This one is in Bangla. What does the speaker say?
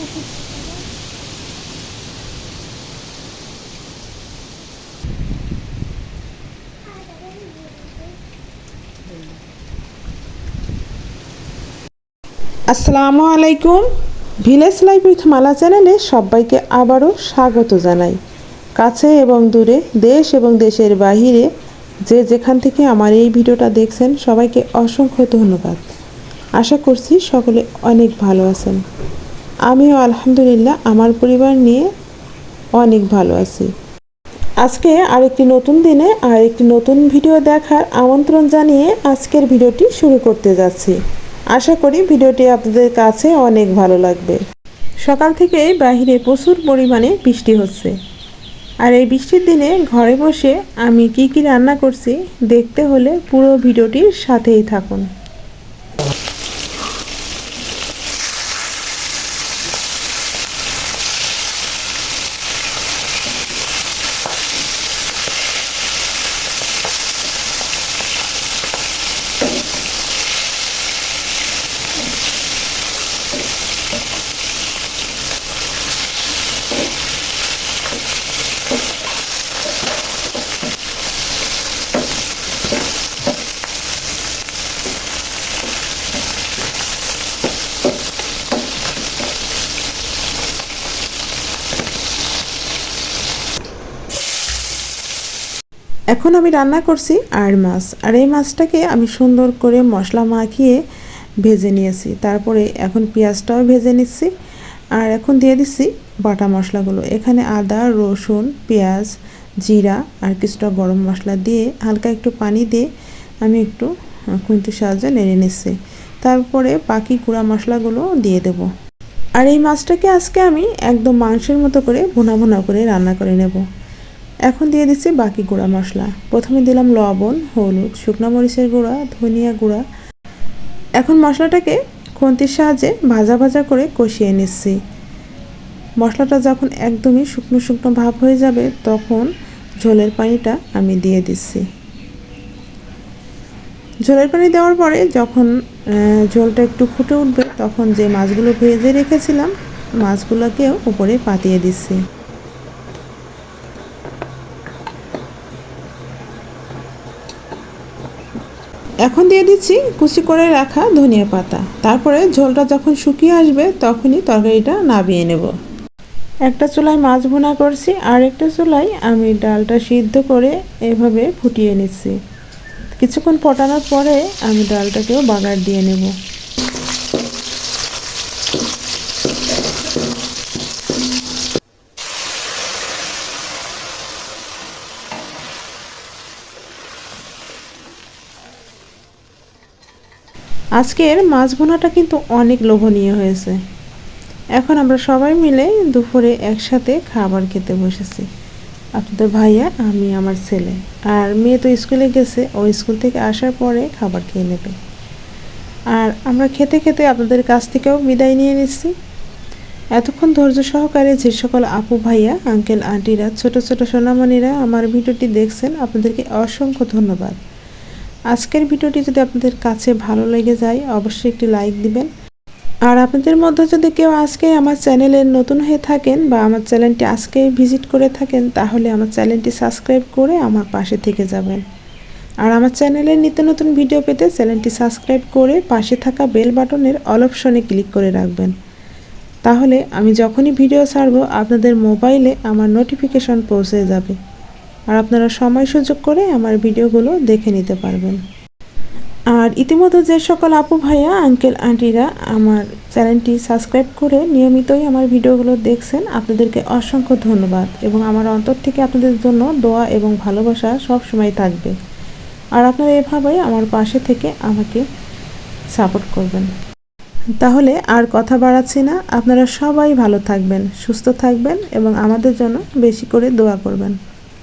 আসসালামু আলাইকুম। ভিলেজ লাইফ উইথ মালা চ্যানেলে সবাইকে আবারও স্বাগত জানাই। কাছে এবং দূরে, দেশ এবং দেশের বাহিরে যে যেখান থেকে আমার এই ভিডিওটা দেখছেন, সবাইকে অসংখ্য ধন্যবাদ। আশা করছি সকলে অনেক ভালো আছেন। আমিও আলহামদুলিল্লাহ আমার পরিবার নিয়ে অনেক ভালো আছি। আজকে আরেকটি নতুন দিনে আর একটি নতুন ভিডিও দেখার আমন্ত্রণ জানিয়ে আজকের ভিডিওটি শুরু করতে যাচ্ছি। আশা করি ভিডিওটি আপনাদের কাছে অনেক ভালো লাগবে। সকাল থেকে বাহিরে প্রচুর পরিমাণে বৃষ্টি হচ্ছে। আর এই বৃষ্টির দিনে ঘরে বসে আমি কি কি রান্না করছি দেখতে হলে পুরো ভিডিওটির সাথেই থাকুন। এখন আমি রান্না করছি আর মাছ। আর এই মাছটাকে আমি সুন্দর করে মশলা মাখিয়ে ভেজে নিয়েছি। তারপরে এখন পেঁয়াজটাও ভেজে নিচ্ছি। আর এখন দিয়ে দিচ্ছি বাটা মশলাগুলো। এখানে আদা, রসুন, পেঁয়াজ, জিরা আর কিছুটা গরম মশলা দিয়ে হালকা একটু পানি দিয়ে আমি একটু খুন্তির সাহায্যে নেড়ে নিচ্ছি। তারপরে বাকি গুঁড়া মশলাগুলো দিয়ে দেব। আর এই মাছটাকে আজকে আমি একদম মাংসের মতো করে ভুনা ভুনা করে রান্না করে নেব। এখন দিয়ে দিচ্ছি বাকি গুঁড়া মশলা। প্রথমে দিলাম লবণ, হলুদ, শুকনো মরিচের গুঁড়া, ধনিয়া গুঁড়া। এখন মশলাটাকে খুন্তির সাহায্যে ভাজা ভাজা করে কষিয়ে নিচ্ছি। মশলাটা যখন একদমই শুকনো শুকনো ভাব হয়ে যাবে, তখন ঝোলের পানিটা আমি দিয়ে দিচ্ছি। ঝোলের পানি দেওয়ার পরে যখন ঝোলটা একটু ফুটে উঠবে, তখন যে মাছগুলো ভেজে রেখেছিলাম, মাছগুলোকেও উপরে পাতিয়ে দিচ্ছি। এখন দিয়ে দিচ্ছি কুচি করে রাখা ধনিয়া পাতা। তারপরে ঝোলটা যখন শুকিয়ে আসবে, তখনই তরকারিটা নামিয়ে নেব। একটা চুলায় মাছ ভুনা করছি, আর একটা চুলায় আমি ডালটা সিদ্ধ করে এভাবে ফুটিয়ে নিচ্ছি। কিছুক্ষণ ফোটানোর পরে আমি ডালটাকেও বাগার দিয়ে নেব। আজকের মাছ ভুনাটা কিন্তু অনেক লোভনীয় হয়েছে। এখন আমরা সবাই মিলে দুপুরে একসাথে খাবার খেতে বসেছি। আপনাদের ভাইয়া, আমি, আমার ছেলে। আর মেয়ে তো স্কুলে গেছে, ও স্কুল থেকে আসার পরে খাবার খেয়ে নেবে। আর আমরা খেতে খেতে আপনাদের কাছ থেকেও বিদায় নিয়ে নিচ্ছি। এতক্ষণ ধৈর্য সহকারে যে সকল আপু ভাইয়া, আঙ্কেল, আন্টিরা, ছোট ছোট সোনামণিরা আমার ভিডিওটি দেখছেন, আপনাদেরকে অসংখ্য ধন্যবাদ। আজকের ভিডিওটি যদি আপনাদের কাছে ভালো লেগে যায়, অবশ্যই একটি লাইক দিবেন। আর আপনাদের মধ্যে যদি কেউ আজকে আমার চ্যানেলে নতুন হয়ে থাকেন বা আমার চ্যানেলটি আজকে ভিজিট করে থাকেন, তাহলে আমার চ্যানেলটি সাবস্ক্রাইব করে আমার পাশে থেকে যাবেন। আর আমার চ্যানেলের নিত্য নতুন ভিডিও পেতে চ্যানেলটি সাবস্ক্রাইব করে পাশে থাকা বেল বাটনের অল অপশনে ক্লিক করে রাখবেন। তাহলে আমি যখনই ভিডিও ছাড়ব, আপনাদের মোবাইলে আমার নোটিফিকেশন পৌঁছে যাবে। আর আপনারা সময় সুযোগ করে আমার ভিডিওগুলো দেখে নিতে পারবেন। আর ইতিমধ্যে যে সকল আপু ভাইয়া, আঙ্কেল, আন্টিরা আমার চ্যানেলটি সাবস্ক্রাইব করে নিয়মিতই আমার ভিডিওগুলো দেখছেন, আপনাদেরকে অসংখ্য ধন্যবাদ এবং আমার অন্তর থেকে আপনাদের জন্য দোয়া এবং ভালোবাসা সব সময় থাকবে। আর আপনারা এভাবেই আমার পাশে থেকে আমাকে সাপোর্ট করবেন। তাহলে আর কথা বাড়াচ্ছি না, আপনারা সবাই ভালো থাকবেন, সুস্থ থাকবেন এবং আমাদের জন্য বেশি করে দোয়া করবেন।